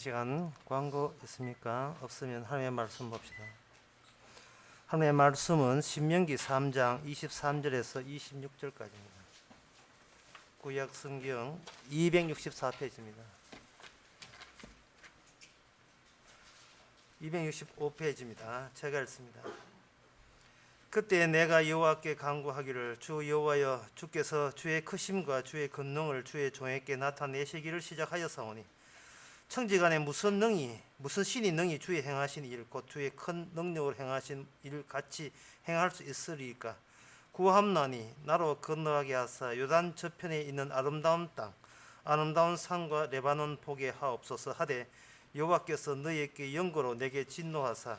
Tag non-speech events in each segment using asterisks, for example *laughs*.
시간 광고 있습니까? 없으면 하나님의 말씀 봅시다. 하나님의 말씀은 신명기 3장 23절에서 26절까지입니다. 구약 성경 264페이지입니다. 265페이지입니다. 제가 읽습니다. 그때 내가 여호와께 간구하기를 주 여호와여 주께서 주의 크심과 주의 권능을 주의 종에게 나타내시기를 시작하였사오니 청지간에 무슨 능이 무슨 신이 능이 주의 행하신 일 곧 주의 큰 능력을 행하신 일 같이 행할 수 있으리까 구함나니 나로 건너가게 하사 요단 저편에 있는 아름다운 땅 아름다운 산과 레바논 보게 하옵소서 하되 여호와께서 너희에게 영거로 내게 진노하사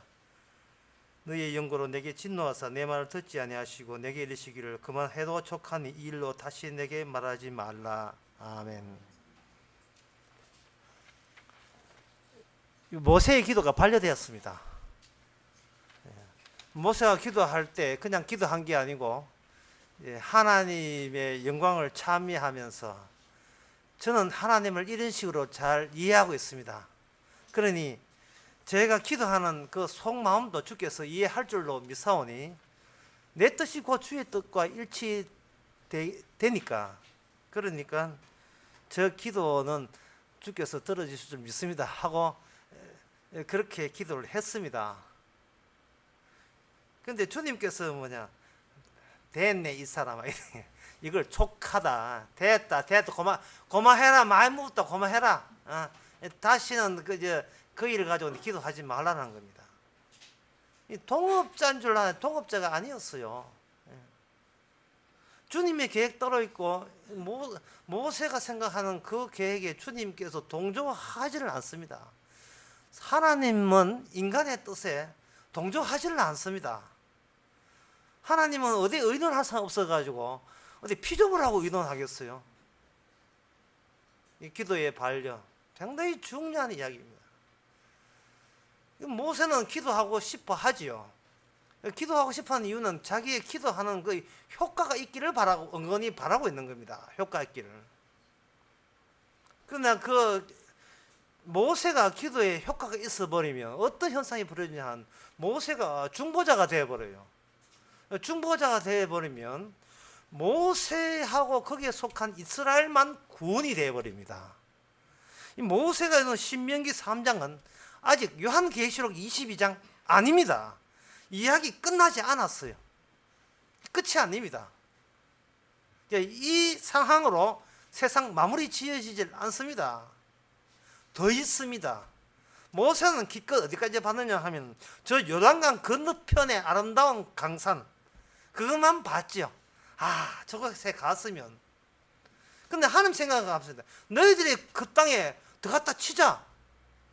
너희의 영고로 내게 진노하사 내 말을 듣지 아니하시고 내게 이르시기를 그만 해도 족하니 이 일로 다시 내게 말하지 말라 아멘. 모세의 기도가 반려되었습니다. 예. 모세가 기도할 때 그냥 기도한 게 아니고 예, 하나님의 영광을 찬미하면서 저는 하나님을 이런 식으로 잘 이해하고 있습니다. 그러니 제가 기도하는 그 속마음도 주께서 이해할 줄로 믿사오니 내 뜻이 곧 주의 뜻과 일치되니까 그러니까 저 기도는 주께서 들어주실 줄 믿습니다 하고 에, 그렇게 기도를 했습니다. 근데 주님께서 뭐냐 됐네 이 사람아 *laughs* 이걸 촉하다 됐다 됐다 고마 고마해라 많이 묵었다 고마해라 어, 다시는 그저 그 일을 가지고 기도하지 말라는 겁니다. 이 동업자인 줄 아는 동업자가 아니었어요. 예. 주님의 계획대로 있고 모, 모세가 생각하는 그 계획에 주님께서 동조하지를 않습니다. 하나님은 인간의 뜻에 동조하지를 않습니다. 하나님은 어디 의논할 수 없어가지고 어디 피조물 하고 의논하겠어요. 이 기도의 반려 상당히 중요한 이야기입니다. 모세는 기도하고 싶어 하지요. 기도하고 싶어 하는 이유는 자기의 기도하는 그 효과가 있기를 바라고 은근히 바라고 있는 겁니다. 효과 있기를. 그러나 그 모세가 기도에 효과가 있어 버리면 어떤 현상이 벌어지냐 한 모세가 중보자가 되어 버려요. 중보자가 되어 버리면 모세하고 거기에 속한 이스라엘만 구원이 되어 버립니다. 이 모세가 있는 신명기 3장은 아직 요한계시록 22장 아닙니다. 이야기 끝나지 않았어요. 끝이 아닙니다. 이 상황으로 세상 마무리 지어지질 않습니다. 더 있습니다. 모세는 기껏 어디까지 봤느냐 하면 저 요단강 건너편의 아름다운 강산 그것만 봤죠. 아 저곳에 갔으면 근데 하나님 생각을 합니다. 너희들이 그 땅에 들어갔다 치자.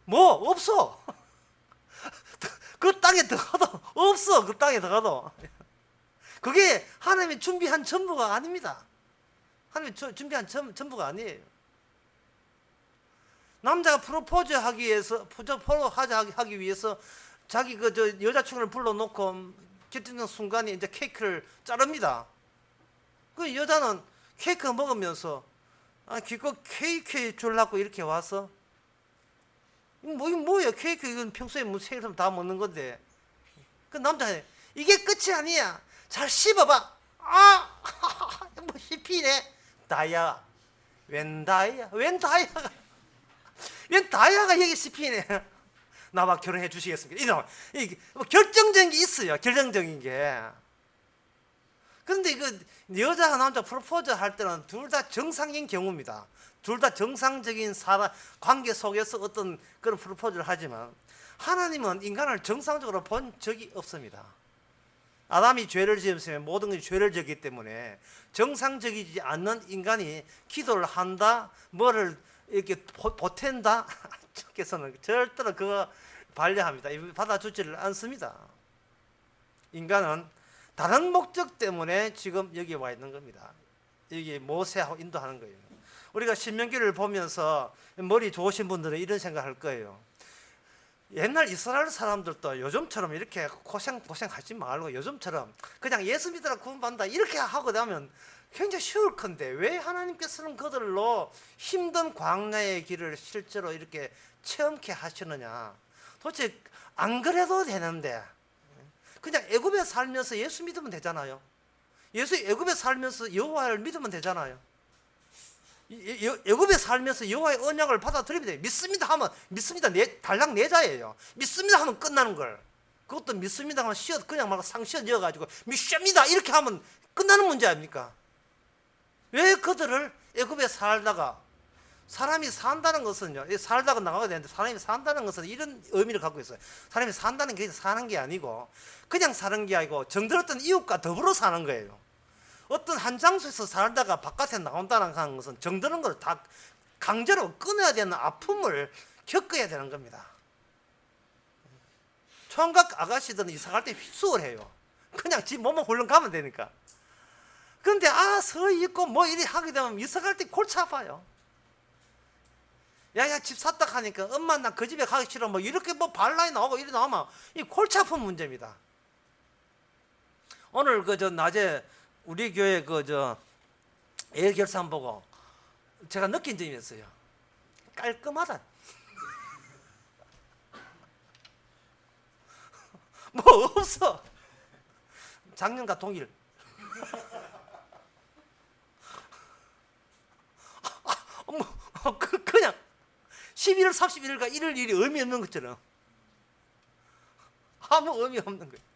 뭐 없어. *laughs* 그 땅에 들어가도 없어. 그 땅에 들어가도. 그게 하나님이 준비한 전부가 아닙니다. 하나님이 준비한 전, 전부가 아니에요. 남자가 프로포즈 하기 위해서 프로포즈 하기 위해서 자기 그 저 여자 친구를 불러놓고 기트는 순간에 이제 케이크를 자릅니다. 그 여자는 케이크 먹으면서 아 기껏 케이크 줄라고 이렇게 와서 뭐, 이거 뭐야 케이크 이건 평소에 뭐 생선 다 먹는 건데. 그 남자 이게 끝이 아니야. 잘 씹어봐. 아뭐 *laughs* 씹히네. 다이아 웬 다이아 웬 다이아가 웬 다이아가 여기 씹히네 *laughs* 나와 결혼해 주시겠습니까 이런 뭐 결정적인 게 있어요 결정적인 게 그런데 그 여자가 남자 프로포즈 할 때는 둘 다 정상인 경우입니다. 둘 다 정상적인 사람 관계 속에서 어떤 그런 프로포즈를 하지만 하나님은 인간을 정상적으로 본 적이 없습니다. 아담이 죄를 지었으면 모든 것이 죄를 지었기 때문에 정상적이지 않는 인간이 기도를 한다, 뭐를 이렇게 보탠다, *laughs* 주께서는 절대로 그거 반려합니다. 받아주지를 않습니다. 인간은 다른 목적 때문에 지금 여기 와 있는 겁니다. 여기 모세하고 인도하는 거예요. 우리가 신명기를 보면서 머리 좋으신 분들은 이런 생각할 거예요. 옛날 이스라엘 사람들도 요즘처럼 이렇게 고생 고생하지 말고 요즘처럼 그냥 예수 믿으라 구원받는다 이렇게 하고 나면 굉장히 쉬울 건데 왜 하나님께서는 그들로 힘든 광야의 길을 실제로 이렇게 체험케 하시느냐? 도대체 안 그래도 되는데 그냥 애굽에 살면서 예수 믿으면 되잖아요. 예수 애굽에 살면서 여호와를 믿으면 되잖아요. 애굽에 살면서 여호와의 언약을 받아들이면 돼요. 믿습니다 하면 믿습니다 네, 달랑 내자예요. 믿습니다 하면 끝나는 걸. 그것도 믿습니다 하면 시어 그냥 막 상시어 지어 가지고 믿습니다 이렇게 하면 끝나는 문제 아닙니까? 왜 그들을 애굽에 살다가 사람이 산다는 것은요. 이 살다가 나가게 되는데 사람이 산다는 것은 이런 의미를 갖고 있어요. 사람이 산다는 게 사는 게 아니고 그냥 사는 게 아니고 정들었던 이웃과 더불어 사는 거예요. 어떤 한 장소에서 살다가 바깥에 나온다는 것은 정드는 걸 다 강제로 끊어야 되는 아픔을 겪어야 되는 겁니다. 총각 아가씨들은 이사 갈 때 휘수을 해요. 그냥 집 몸만 홀렁 가면 되니까. 그런데 아, 서 있고 뭐 이리 하게 되면 이사 갈 때 골치 아파요. 야야 집 샀다 하니까 엄마 나 그 집에 가기 싫어 뭐 이렇게 뭐 발라이 나오고 이리 나오면 이 골치 아픈 문제입니다. 오늘 그 저 낮에 우리 교회 그 저 애 결산 보고 제가 느낀 점이 있어요. 깔끔하다. *laughs* 뭐 없어. 작년과 동일. 아, 뭐, 그, 그냥 11월 31일과 1월 1일이 의미 없는 것처럼 아무 의미 없는 거예요.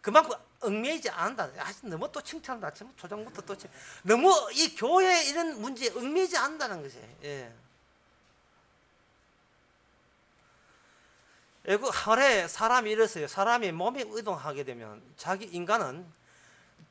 그만큼 얽매이지 않는다. 아, 너무 또 칭찬한다. 참 조정부터 또 칭- 너무 이 교회 이런 문제에 얽매이지 않는다는 것이. 예. 애국 하래 사람이 이랬어요. 사람이 몸이 이동하게 되면 자기 인간은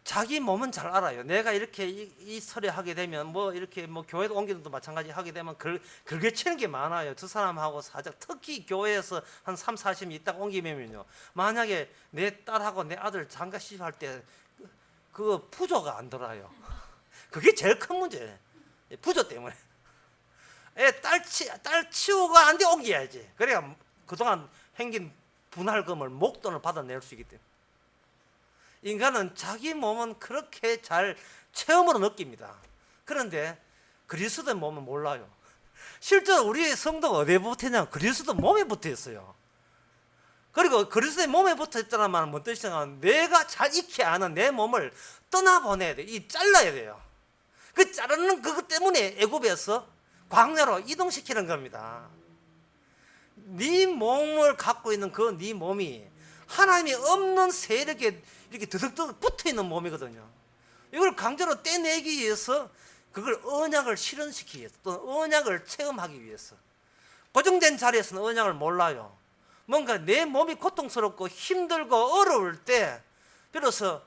자기 몸은 잘 알아요. 내가 이렇게 이, 이 설에 하게 되면 뭐 이렇게 뭐 교회도 옮기는 것도 마찬가지 하게 되면 글, 긁어치는 게 많아요. 두 사람하고 사적 특히 교회에서 한 3, 40이 있다가 옮기면요. 만약에 내 딸하고 내 아들 장가 시집할 때그 부조가 안 돌아요. 그게 제일 큰 문제예요. 부조 때문에. 애 딸 치, 딸 치우고 안 돼 옮겨야지. 그래야 그동안 행긴 분할금을 목돈을 받아낼 수 있기 때문에. 인간은 자기 몸은 그렇게 잘 체험으로 느낍니다. 그런데 그리스도의 몸은 몰라요. 실제로 우리 성도가 어디에 있냐면 그리스도 몸에 붙어 있어요. 그리고 그리스도의 몸에 붙어 있다는 말은 뭔 뜻이냐면 내가 잘 익히 아는 내 몸을 떠나보내야 돼. 이 잘라야 돼요. 그 자르는 그것 때문에 애굽에서 광야로 이동시키는 겁니다. 네 몸을 갖고 있는 그 네 몸이 하나님이 없는 세력에 이렇게 드득드득 붙어 있는 몸이거든요. 이걸 강제로 떼내기 위해서 그걸 언약을 실현시키기 위해서 또 언약을 체험하기 위해서 고정된 자리에서는 언약을 몰라요. 뭔가 내 몸이 고통스럽고 힘들고 어려울 때 비로소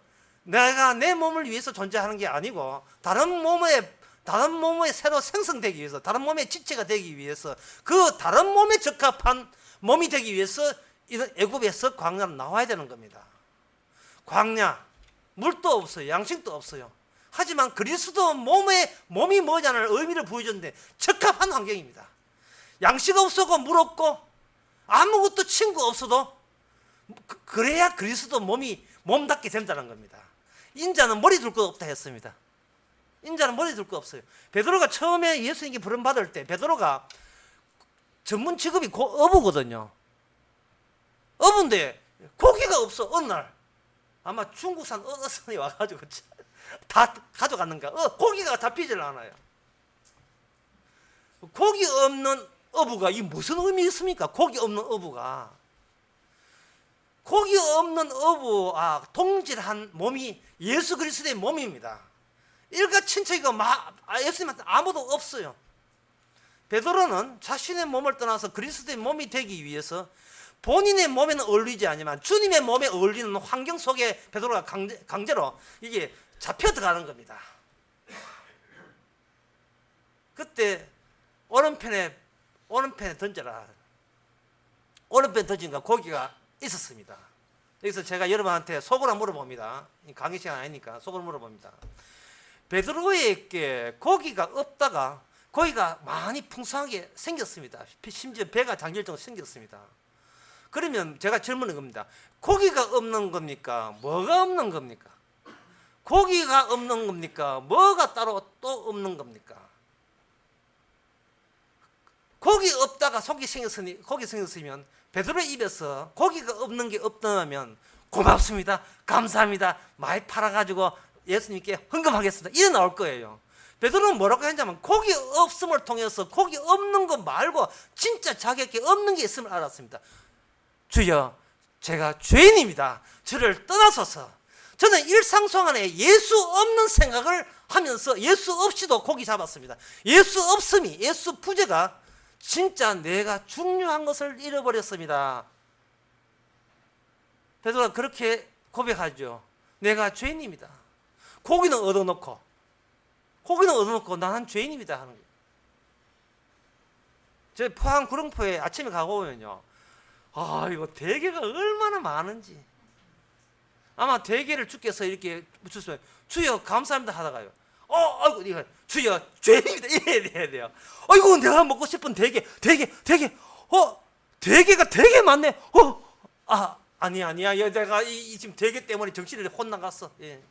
내가 내 몸을 위해서 존재하는 게 아니고 다른 몸에 다른 몸에 새로 생성되기 위해서 다른 몸의 지체가 되기 위해서 그 다른 몸에 적합한 몸이 되기 위해서 이런 애굽에서 광야로 나와야 되는 겁니다. 광야 물도 없어요. 양식도 없어요. 하지만 그리스도 몸의 몸이 뭐냐는 의미를 보여줬는데 적합한 환경입니다. 양식 없었고 물 없고 아무것도 친구 없어도 그- 그래야 그리스도 몸이 몸답게 된다는 겁니다. 인자는 머리 둘 것 없다 했습니다. 인자는 머리 둘거 없어요. 베드로가 처음에 예수님께 부름 받을 때 베드로가 전문 직업이 고, 어부거든요. 어부인데 고기가 없어 어느 날 아마 중국산 어선이 와가지고 다 가져갔는가 어, 고기가 잡히질 않아요. 고기 없는 어부가 이 무슨 의미 있습니까? 고기 없는 어부가 고기 없는 어부 아 동질한 몸이 예수 그리스도의 몸입니다. 일가 친척이가 마, 아, 예수님한테 아무도 없어요. 베드로는 자신의 몸을 떠나서 그리스도의 몸이 되기 위해서 본인의 몸에는 어울리지 않지만 주님의 몸에 어울리는 환경 속에 베드로가 강제, 강제로 이게 잡혀 들어가는 겁니다. 그때 오른편에 오른편에 던져라. 오른편에 던진가 고기가 있었습니다. 여기서 제가 여러분한테 속으로 물어봅니다. 이 강의 시간 아니니까 속으로 물어봅니다. 베드로에게 고기가 없다가 고기가 많이 풍성하게 생겼습니다. 심지어 배가 정도 생겼습니다. 그러면 제가 질문을 겁니다. 고기가 없는 겁니까? 뭐가 없는 겁니까? 고기가 없는 겁니까? 뭐가 따로 또 없는 겁니까? 고기 없다가 속이 생겼으니 고기 생겼으면 베드로 입에서 고기가 없는 게 없다면 고맙습니다. 감사합니다. 많이 팔아 가지고 예수님께 헌금하겠습니다. 이래 나올 거예요. 베드로는 뭐라고 했냐면 고기 없음을 통해서 고기 없는 거 말고 진짜 자기에게 없는 게 있음을 알았습니다. 주여, 제가 죄인입니다. 주를 떠나소서. 저는 일상 안에 예수 없는 생각을 하면서 예수 없이도 고기 잡았습니다. 예수 없음이, 예수 부재가 진짜 내가 중요한 것을 잃어버렸습니다. 베드로가 그렇게 고백하죠. 내가 죄인입니다. 고기는 얻어놓고, 고기는 얻어놓고 나는 죄인입니다 하는 거예요. 저 포항 구릉포에 아침에 가고 오면요. 아, 이거 대게가 얼마나 많은지. 아마 대게를 주께서 이렇게 묻혔으면 주여 감사합니다 하다가요. 어, 아이고 이거 주여 죄입니다 이래야 *laughs* 돼요. 아이고 내가 먹고 싶은 대게, 대게, 대게. 어, 대게가 되게 많네. 어, 아 아니 아니야. 야, 내가 이, 이 지금 대게 때문에 정신이 혼나갔어. 예.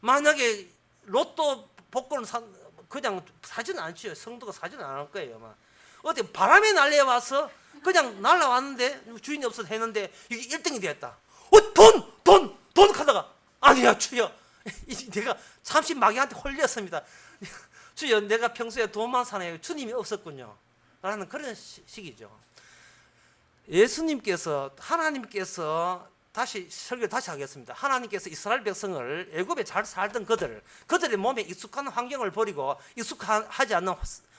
만약에 로또 복권을 사, 그냥 사지는 않죠. 성도가 사지는 않을 거예요. 아마. 어디 바람에 날려와서 그냥 날라왔는데 주인이 없어서 했는데 이게 1등이 되었다. 어, 돈, 돈, 돈 하다가 아니야 주여, *laughs* 이- 내가 잠시 마귀한테 홀렸습니다. *laughs* 주여, 내가 평소에 돈만 사네요. 주님이 없었군요. 라는 그런 시- 식이죠. 예수님께서 하나님께서 다시 설교 다시 하겠습니다. 하나님께서 이스라엘 백성을 애굽에 잘 살던 그들, 그들의 몸에 익숙한 환경을 버리고 익숙하지 않는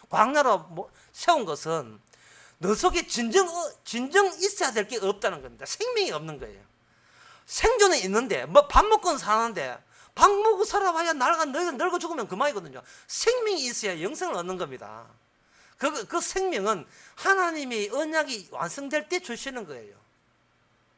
광야로 모- 세운 것은 너 속에 진정 어- 진정 있어야 될 게 없다는 겁니다. 생명이 없는 거예요. 생존은 있는데 뭐 밥 먹고 사는데 밥 먹고 살아봐야 나가 늙어, 늙어 죽으면 그만이거든요. 생명이 있어야 영생을 얻는 겁니다. 그, 그 생명은 하나님의 언약이 완성될 때 주시는 거예요.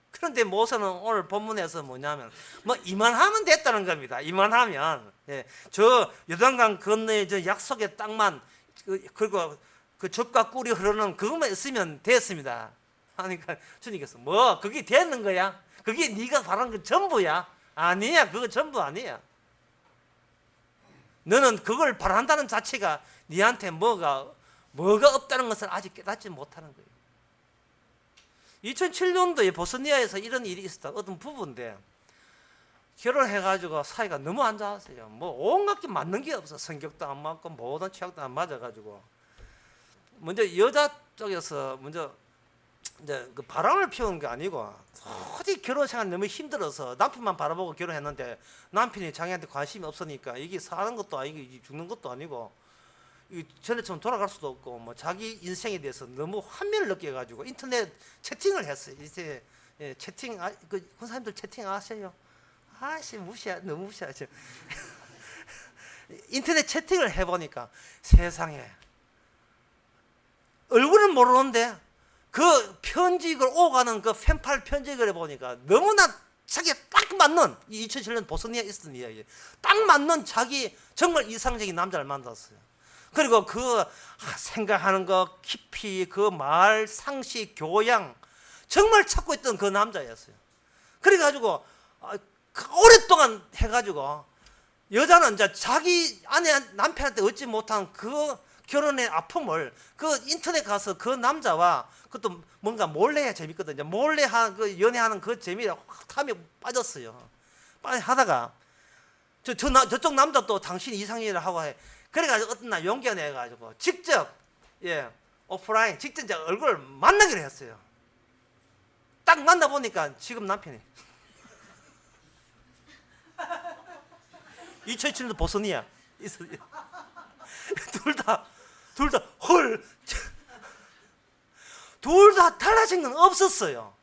그런데 모세는 오늘 본문에서 뭐냐면 뭐 이만하면 됐다는 겁니다. 이만하면 예, 저 요단강 건너에 저 약속의 땅만 그- 그리고 그 젖과 꿀이 흐르는 그것만 있으면 됐습니다. 하니까 주님께서 뭐 그게 됐는 거야? 그게 네가 바란 건 전부야? 아니야, 그거 전부 아니야. 너는 그걸 바란다는 자체가 네한테 뭐가 뭐가 없다는 것을 아직 깨닫지 못하는 거예요. 2007년도에 보스니아에서 이런 일이 있었다. 어떤 부부인데 결혼해가지고 사이가 너무 안 좋았어요. 뭐 온갖 게 맞는 게 없어. 성격도 안 맞고 모든 취향도 안 맞아가지고 먼저 여자 쪽에서 먼저 이제 그 바람을 피우는 게 아니고 도저히 결혼 생활 너무 힘들어서 남편만 바라보고 결혼했는데 남편이 자기한테 관심이 없으니까 이게 사는 것도 아니고 죽는 것도 아니고 이 전에처럼 돌아갈 수도 없고 뭐 자기 인생에 대해서 너무 환멸을 느껴가지고 인터넷 채팅을 했어요. 이제 예, 채팅 아, 그 군사님들 채팅 아세요? 아씨 무시하 너무 무시하죠. *laughs* 인터넷 채팅을 해보니까 세상에 얼굴은 모르는데 그 편지글 오가는 그 펜팔 편지글에 보니까 너무나 자기에 딱 맞는 2007년 보스니아에 있었던 이야기 딱 맞는 자기 정말 이상적인 남자를 만났어요. 그리고 그 생각하는 거 깊이 그 말 상식 교양 정말 찾고 있던 그 남자였어요. 그래가지고 아, 그 오랫동안 해가지고 여자는 이제 자기 아내 남편한테 얻지 못한 그 결혼의 아픔을 그 인터넷 가서 그 남자와 그것도 뭔가 몰래 해야 재밌거든요. 몰래 한그 연애하는 그 재미에 확 탐에 빠졌어요. 하다가 저, 저 나, 저쪽 남자 또 당신 이상형이라 하고 해. 그래가지고 어떤 날 용기가 내가지고 직접 예 오프라인 직접 이제 얼굴을 만나기로 했어요. 딱 만나 보니까 지금 남편이 2007년도 보선이야. *laughs* 둘다 둘 다 헐. *laughs* 둘 다 달라진 건 없었어요.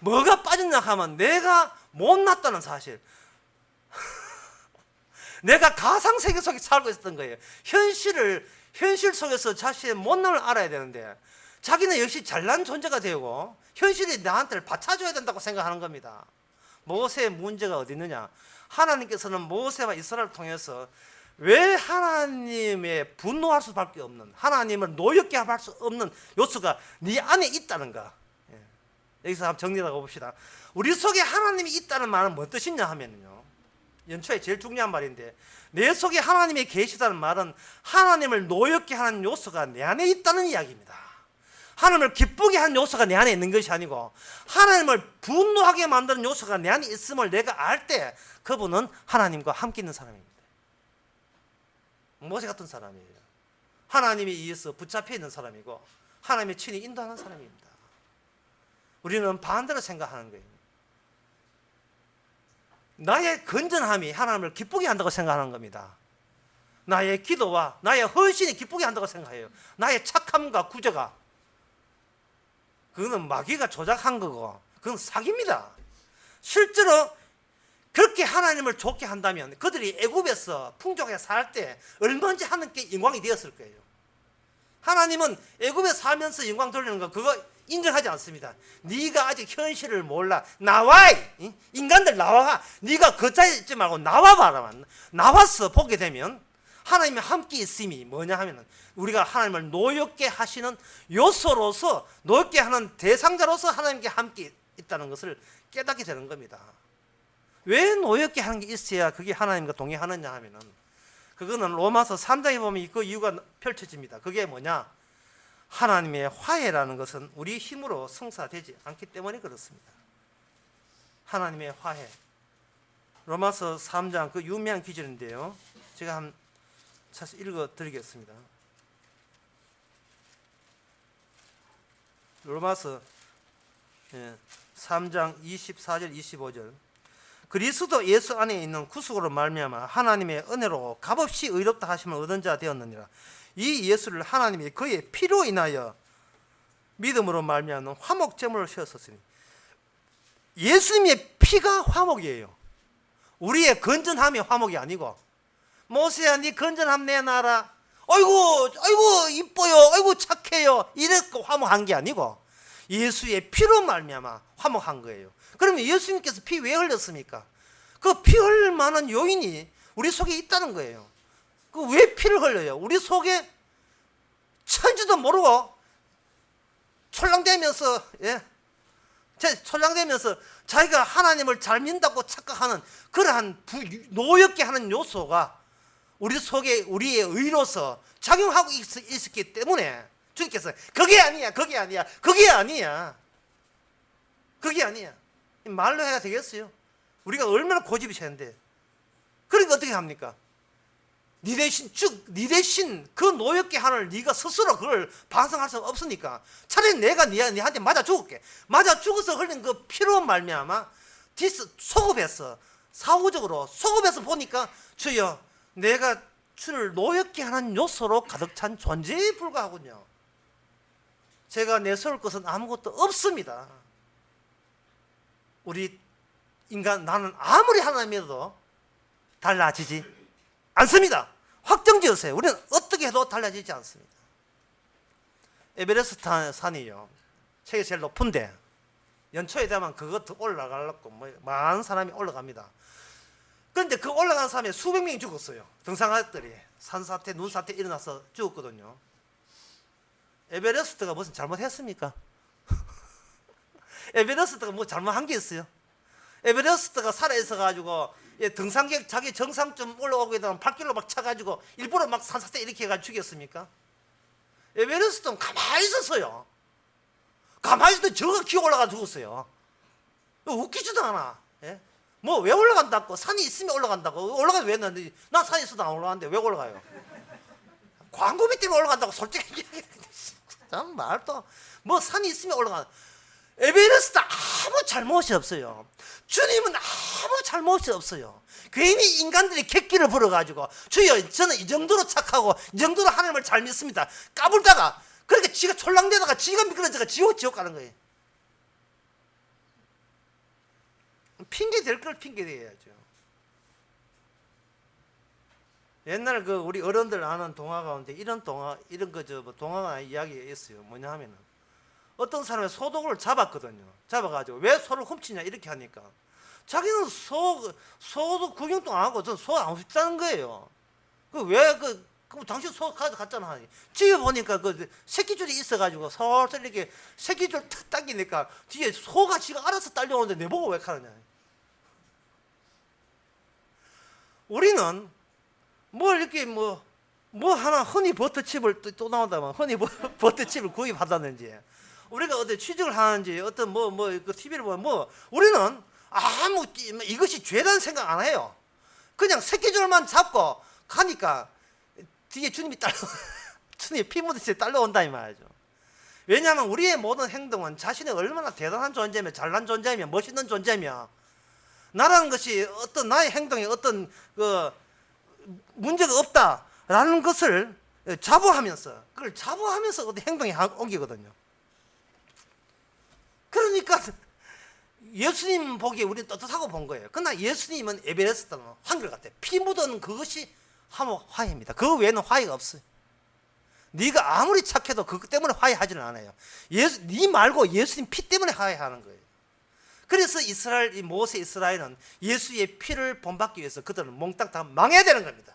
뭐가 빠졌냐 하면 내가 못났다는 사실. *laughs* 내가 가상 세계 속에 살고 있었던 거예요. 현실을 현실 속에서 자신의 못남을 알아야 되는데 자기는 역시 잘난 존재가 되고 현실이 나한테를 받쳐줘야 된다고 생각하는 겁니다. 모세의 문제가 어디 있느냐? 하나님께서는 모세와 이스라엘을 통해서 왜 하나님의 분노할 수밖에 없는 하나님을 노엽게 할 수 없는 요소가 네 안에 있다는가? 예. 여기서 한번 정리하고 봅시다. 우리 속에 하나님이 있다는 말은 뭐 뜻이냐 하면요. 연초에 제일 중요한 말인데 내 속에 하나님이 계시다는 말은 하나님을 노엽게 하는 요소가 내 안에 있다는 이야기입니다. 하나님을 기쁘게 하는 요소가 내 안에 있는 것이 아니고 하나님을 분노하게 만드는 요소가 내 안에 있음을 내가 알 때 그분은 하나님과 함께 있는 사람입니다. 모세 같은 사람이에요. 하나님에 의해서 붙잡혀 있는 사람이고 하나님의 친히 인도하는 사람입니다. 우리는 반대로 생각하는 거예요. 나의 건전함이 하나님을 기쁘게 한다고 생각하는 겁니다. 나의 기도와 나의 헌신이 기쁘게 한다고 생각해요. 나의 착함과 구제가 그거는 마귀가 조작한 거고 그건 사기입니다. 실제로 그렇게 하나님을 좋게 한다면 그들이 애굽에서 풍족하게 살 때 얼마든지 하나님께 영광이 되었을 거예요. 하나님은 애굽에 살면서 영광 돌리는 거 그거 인정하지 않습니다. 네가 아직 현실을 몰라. 나와 이 인간들 나와. 네가 그 자리에 있지 말고 나와 봐라. 나와서 보게 되면 하나님이 함께 있음이 뭐냐 하면은 우리가 하나님을 노엽게 하시는 요소로서 노엽게 하는 대상자로서 하나님께 함께 있다는 것을 깨닫게 되는 겁니다. 왜 노엽게 하는 게 있어야 그게 하나님과 동의하느냐 하면은 그거는 로마서 3장에 보면 그 이유가 펼쳐집니다. 그게 뭐냐? 하나님의 화해라는 것은 우리 힘으로 성사되지 않기 때문에 그렇습니다. 하나님의 화해. 로마서 3장 그 유명한 기절인데요. 제가 한 차서 읽어 드리겠습니다. 로마서 3장 24절 25절 그리스도 예수 안에 있는 구속으로 말미암아 하나님의 은혜로 값없이 의롭다 하심을 얻은 자 되었느니라. 이 예수를 하나님이 그의 피로 인하여 믿음으로 말미암는 화목제물을 세웠었으니 예수님의 피가 화목이에요. 우리의 건전함이 화목이 아니고 모세야 네 건전함 내놔라. 아이고 아이고 이뻐요. 아이고 착해요. 이랬고 화목한 게 아니고 예수의 피로 말미암아 화목한 거예요. 그러면 예수님께서 피 왜 흘렸습니까? 그 피 흘릴 만한 요인이 우리 속에 있다는 거예요. 그 왜 피를 흘려요? 우리 속에 천지도 모르고 촐랑대면서 예, 촐랑대면서 자기가 하나님을 잘 믿는다고 착각하는 그러한 부, 노엽게 하는 요소가 우리 속에 우리의 의로서 작용하고 있, 있었기 때문에 주님께서 그게 아니야, 그게 아니야, 그게 아니야, 그게 아니야. 말로 해야 되겠어요? 우리가 얼마나 고집이 세는데. 그러니까 어떻게 합니까? 네 대신 즉 네 대신 그 노엽게 하늘 네가 스스로 그걸 반성할 수 없으니까 차라리 내가 네, 네한테 맞아 죽을게. 맞아 죽어서 흘린 그 피로 말미암아 디스 소급해서 사후적으로 소급해서 보니까 주여 내가 주를 노엽게 하는 요소로 가득 찬 존재에 불과하군요. 제가 내세울 것은 아무것도 없습니다. 우리 인간 나는 아무리 하나님 믿어도 달라지지 않습니다. 확정 지으세요. 우리는 어떻게 해도 달라지지 않습니다. 에베레스트 산이요. 세계 제일 높은데 연초에 되면 그것 올라가려고 뭐 많은 사람이 올라갑니다. 그런데 그 올라간 사람이 수백 명이 죽었어요. 등산가들이 산사태, 눈사태 일어나서 죽었거든요. 에베레스트가 무슨 잘못했습니까? *laughs* 에베레스트가 뭐 잘못한 게 있어요? 에베레스트가 살아있어 가지고 예, 등산객 자기 정상점 올라오게 되면 발길로 막 차가지고 일부러 막 산사태 이렇게 해가지고 죽였습니까? 에베레스트는 가만히 있었어요. 가만히 있었는데 저가 기어 올라가 죽었어요. 웃기지도 않아. 예? 뭐 왜 올라간다고? 산이 있으면 올라간다고. 올라가면 왜 했는데 난 산이 있어도 안 올라가는데 왜 올라가요? 광고비 때문에 올라간다고 솔직히 *laughs* 참 말도 뭐 산이 있으면 올라가. 에베레스트 아무 잘못이 없어요. 주님은 아무 잘못이 없어요. 괜히 인간들이 객기를 부려가지고 주여 저는 이 정도로 착하고 이 정도로 하나님을 잘 믿습니다. 까불다가 그렇게 지가 촐랑대다가 지가 미끄러져가 지옥 지옥 가는 거예요. 핑계 될 걸 핑계 대야죠. 옛날 그 우리 어른들 아는 동화 가운데 이런 동화 이런 거저 뭐 동화가 이야기가 있어요. 뭐냐 하면은 어떤 사람이 소독을 잡았거든요. 잡아가지고 왜 소를 훔치냐 이렇게 하니까 자기는 소 소도 구경도 안 하고 전 소안 훔쳤다는 거예요. 그 왜그 그럼 당신 소. 하니. 집에 보니까 그 새끼줄이 있어가지고 설설 이렇게 새끼줄 탁 당기니까 뒤에 소가 지가 알아서 딸려오는데 내 보고 왜 가느냐. 우리는 뭘 이렇게 뭐, 뭐 하나 허니 버터칩을 또, 또 나온다면 허니 버- *laughs* 버터칩을 구입하다든지 우리가 어디 취직을 하는지 어떤 뭐, 뭐, 그 TV를 보면 뭐, 우리는 아무, 이- 뭐 이것이 죄라는 생각 안 해요. 그냥 새끼줄만 잡고 가니까 뒤에 주님이 딸려, *laughs* 주님이 피 묻은 채 딸려온다 이 말이죠. 왜냐하면 우리의 모든 행동은 자신이 얼마나 대단한 존재며 잘난 존재며 멋있는 존재며 나라는 것이 어떤 나의 행동에 어떤 그 문제가 없다라는 것을 자부하면서 그걸 자부하면서 어떤 행동이 하- 옮기거든요. 그러니까 예수님 보기에 우리는 떳떳하고 본 거예요. 그러나 예수님은 에베레스트는 한결같아요. 피 묻은 그것이 화목 화해입니다. 그 외에는 화해가 없어요. 네가 아무리 착해도 그것 때문에 화해하지는 않아요. 예수, 네 말고 예수님 피 때문에 화해하는 거예요. 그래서 이스라엘, 이 모세 이스라엘은 예수의 피를 본받기 위해서 그들은 몽땅 다 망해야 되는 겁니다.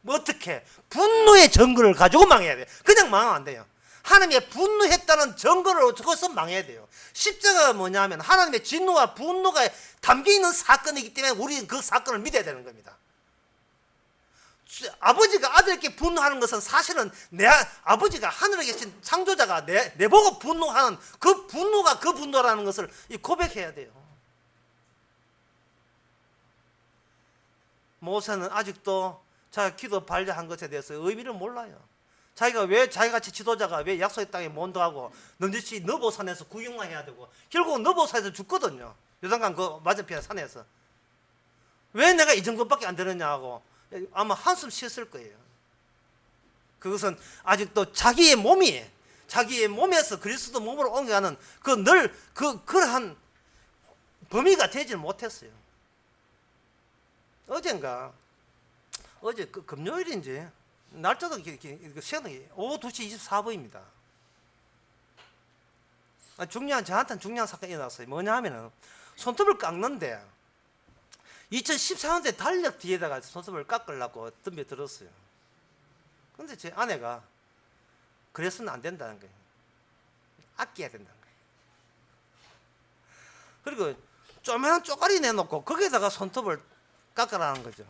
뭐 어떻게? 분노의 증거를 가지고 망해야 돼요. 그냥 망하면 안 돼요. 하나님의 분노했다는 증거를 두고서 망해야 돼요. 십자가가 뭐냐면 하나님의 진노와 분노가 담겨 있는 사건이기 때문에 우리는 그 사건을 믿어야 되는 겁니다. 주- 아버지가 아들에게 분노하는 것은 사실은 내 아- 아버지가 하늘에 계신 창조자가 내, 내 보고 분노하는 그 분노가 그 분노라는 것을 이 고백해야 돼요. 모세는 아직도 자기가 기도 발려한 것에 대해서 의미를 몰라요. 자기가 왜 자기같이 지도자가 왜 약속의 땅에 못 들어가고 넌지시 너보산에서 구경만 해야 되고 결국 너보산에서 죽거든요. 요단강 그 맞은편 산에서 왜 내가 이 정도밖에 안 되느냐고 아마 한숨 쉬었을 거예요. 그것은 아직도 자기의 몸이 자기의 몸에서 그리스도 몸으로 옮겨가는 그 늘 그 그러한 범위가 되질 못했어요. 어젠가 어제 그 금요일인지 날짜도 이렇게 시간이 오후 2시 24분입니다. 아, 중요한 저한테는 중요한 사건이 일어났어요. 뭐냐 하면은 손톱을 깎는데 2014년대 달력 뒤에다가 손톱을 깎으려고 덤벼 들었어요. 근데 제 아내가 그래서는 안 된다는 거예요. 아껴야 된다는 거예요. 그리고 쪼매한 쪼가리 내놓고 거기에다가 손톱을 깎으라는 거죠.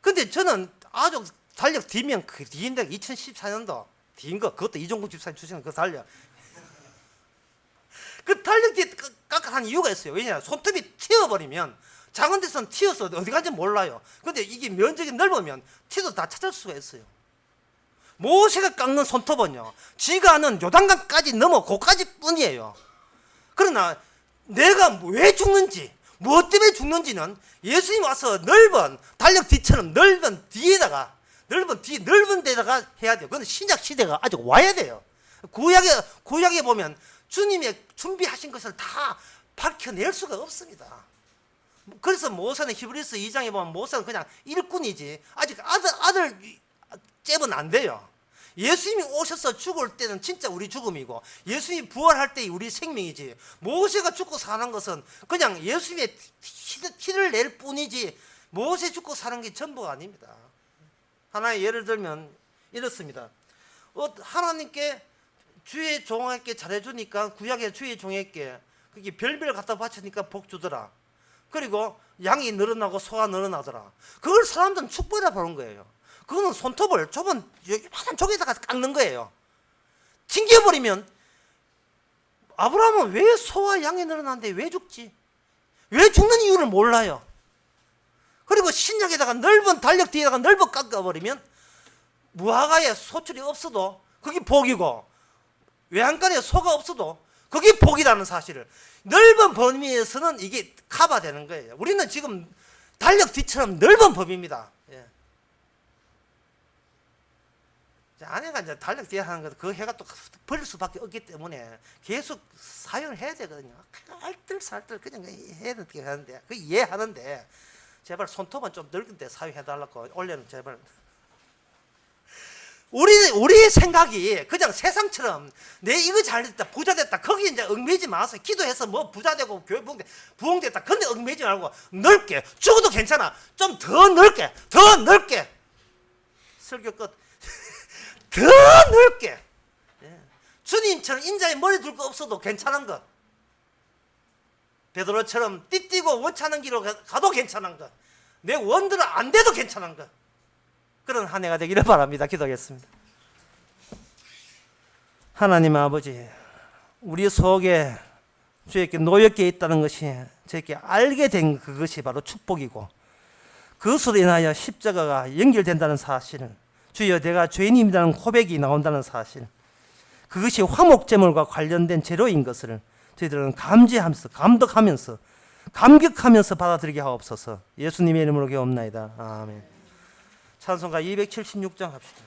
근데 저는 아주 달력 뒤면 그 뒤인데 2014년도 뒤인 거 그것도 이종국 집사님 주시는 그 달력 *laughs* 그 달력 뒤에 깎아한 이유가 있어요. 왜냐 손톱이 튀어버리면 작은 데서는 튀어서 어디 간지 몰라요. 근데 이게 면적이 넓으면 티도 다 찾을 수가 있어요. 모세가 깎는 손톱은요, 지가 아는 요단강까지 넘어 고까지 뿐이에요. 그러나 내가 왜 죽는지, 무엇 때문에 죽는지는 예수님 와서 넓은 달력 뒤처럼 넓은 뒤에다가 넓은 뒤 넓은 데다가 해야 돼요. 그건 신약 시대가 아직 와야 돼요. 구약에 구약에 보면 주님의 준비하신 것을 다 밝혀낼 수가 없습니다. 그래서 모세는 히브리서 2장에 보면 모세는 그냥 일꾼이지 아직 아들 아들 잽은 안 돼요. 예수님이 오셔서 죽을 때는 진짜 우리 죽음이고 예수님이 부활할 때 우리 생명이지 모세가 죽고 사는 것은 그냥 예수님의 티- 티를 낼 뿐이지 모세 죽고 사는 게 전부가 아닙니다. 하나의 예를 들면 이렇습니다. 어, 하나님께 주의 종에게 잘해주니까 구약의 주의 종에게 그게 별별 갖다 바치니까 복 주더라. 그리고 양이 늘어나고 소가 늘어나더라. 그걸 사람들은 축복이라 보는 거예요. 그거는 손톱을 좁은 요만한 쪽에다가 깎는 거예요. 튕겨버리면 아브라함은 왜 소와 양이 늘어나는데 왜 죽지? 왜 죽는 이유를 몰라요. 그리고 신약에다가 넓은 달력 뒤에다가 넓어 깎아버리면 무화과에 소출이 없어도 그게 복이고 외양간에 소가 없어도 그게 복이라는 사실을 넓은 범위에서는 이게 커버되는 거예요. 우리는 지금 달력 뒤처럼 넓은 범위입니다. 예. 아내가 이제 달력 뒤에 하는 것, 그 해가 또 버릴 수밖에 없기 때문에 계속 사용을 해야 되거든요. 알뜰살뜰 그냥 해야 되게 하는데, 그 이해하는데, 제발 손톱은 좀 넓은 데 사용해달라고 올해는 제발. 우리 우리의 생각이 그냥 세상처럼 내 이거 잘 됐다 부자 됐다 거기 이제 얽매지 마세요. 기도해서 뭐 부자 되고 교회 부흥 부흥 됐다. 근데 얽매지 말고 넓게 죽어도 괜찮아. 좀 더 넓게 더 넓게. 설교 끝. *laughs* 더 넓게. 예. 주님처럼 인자에 머리 둘 거 없어도 괜찮은 거 베드로처럼 띠띠고 원찮은 길로 가- 가도 괜찮은 거내 원들은 안 돼도 괜찮은 거. 그런 한 해가 되기를 바랍니다. 기도하겠습니다. 하나님 아버지, 우리 속에 주에게 노엽게 있다는 것이 저에게 알게 된 그것이 바로 축복이고 그것으로 인하여 십자가가 연결된다는 사실을 주여 내가 죄인입니다는 고백이 나온다는 사실 그것이 화목제물과 관련된 재료인 것을 저희들은 감지하면서 감독하면서 감격하면서 받아들이게 하옵소서 예수님의 이름으로 기옵나이다 아멘 찬송가 276장 합시다